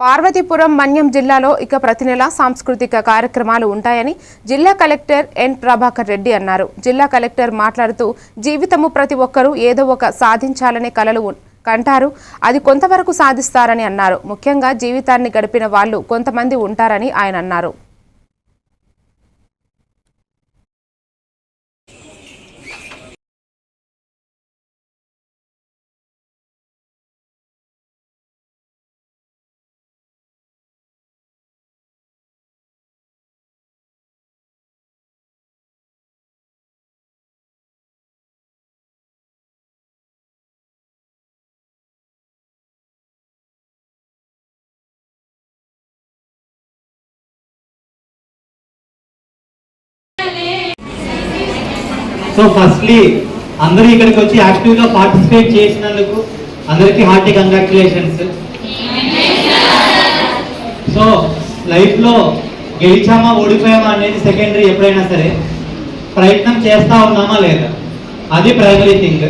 పార్వతీపురం మన్యం జిల్లాలో ఇక ప్రతి నెల సాంస్కృతిక కార్యక్రమాలు ఉంటాయని జిల్లా కలెక్టర్ ఎన్ ప్రభాకర్ రెడ్డి అన్నారు. జిల్లా కలెక్టర్ మాట్లాడుతూ జీవితము ప్రతి ఒక్కరూ ఏదో ఒక సాధించాలనే కలలు కంటారు. అది కొంతవరకు సాధిస్తారని అన్నారు. ముఖ్యంగా జీవితాన్ని గడిపిన వాళ్ళు కొంతమంది ఉంటారని ఆయన అన్నారు. సో ఫస్ట్లీ అందరూ ఇక్కడికి వచ్చి యాక్టివ్గా పార్టిసిపేట్ చేసినందుకు అందరికీ హార్టీ కంగ్రాచులేషన్స్ సో లైఫ్లో గెలిచామా ఓడిపోయామా అనేది సెకండరీ ఎప్పుడైనా సరే ప్రయత్నం చేస్తా ఉన్నామా లేదా? అది ప్రైమరీ థింగ్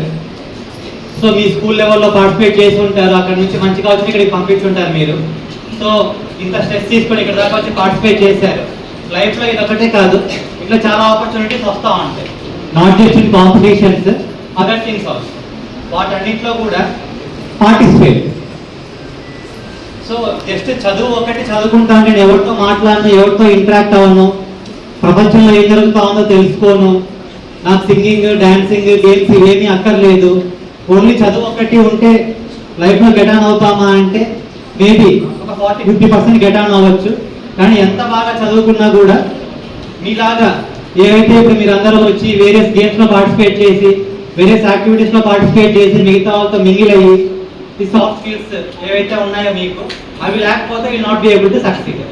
సో మీ స్కూల్ లెవెల్లో పార్టిసిపేట్ చేసి ఉంటారు అక్కడ నుంచి మంచిగా వచ్చి ఇక్కడికి పంపించుంటారు మీరు. సో ఇంత స్ట్రెస్ తీసుకొని ఇక్కడ దాకా వచ్చి పార్టిసిపేట్ చేశారు. లైఫ్లో ఇది ఒకటే కాదు ఇట్లా చాలా ఆపర్చునిటీస్ వస్తూ ఉంటాయి. Not just in competitions other things also వాటన్నింటిలో కూడా పార్టిసిపేట్ సో జస్ట్ చదువు ఒకటి చదువుకుంటా నేను ఎవరితో మాట్లాడను ఎవరితో ఇంటరాక్ట్ అవ్వను ప్రపంచంలో ఏం జరుగుతా ఉందో తెలుసుకోను. నాకు సింగింగ్ డాన్సింగ్ గేమ్స్ ఇవేమీ అక్కర్లేదు. ఓన్లీ చదువు ఒకటి ఉంటే లైఫ్లో గెట్ ఆన్ అవుతామా అంటే మేబీ ఒక forty fifty percent get on అవ్వచ్చు. కానీ ఎంత బాగా చదువుకున్నా కూడా మీలాగా ఏవైతే ఇప్పుడు మీరు అందరూ వచ్చి వేరియస్ గేమ్స్లో పార్టిసిపేట్ చేసి వేరియస్ యాక్టివిటీస్లో పార్టిసిపేట్ చేసి మిగతా వాళ్ళతో మిగిలి అయ్యి ఈ సాఫ్ట్ స్కిల్స్ ఏవైతే ఉన్నాయో మీకు అవి లేకపోతే you not be able to succeed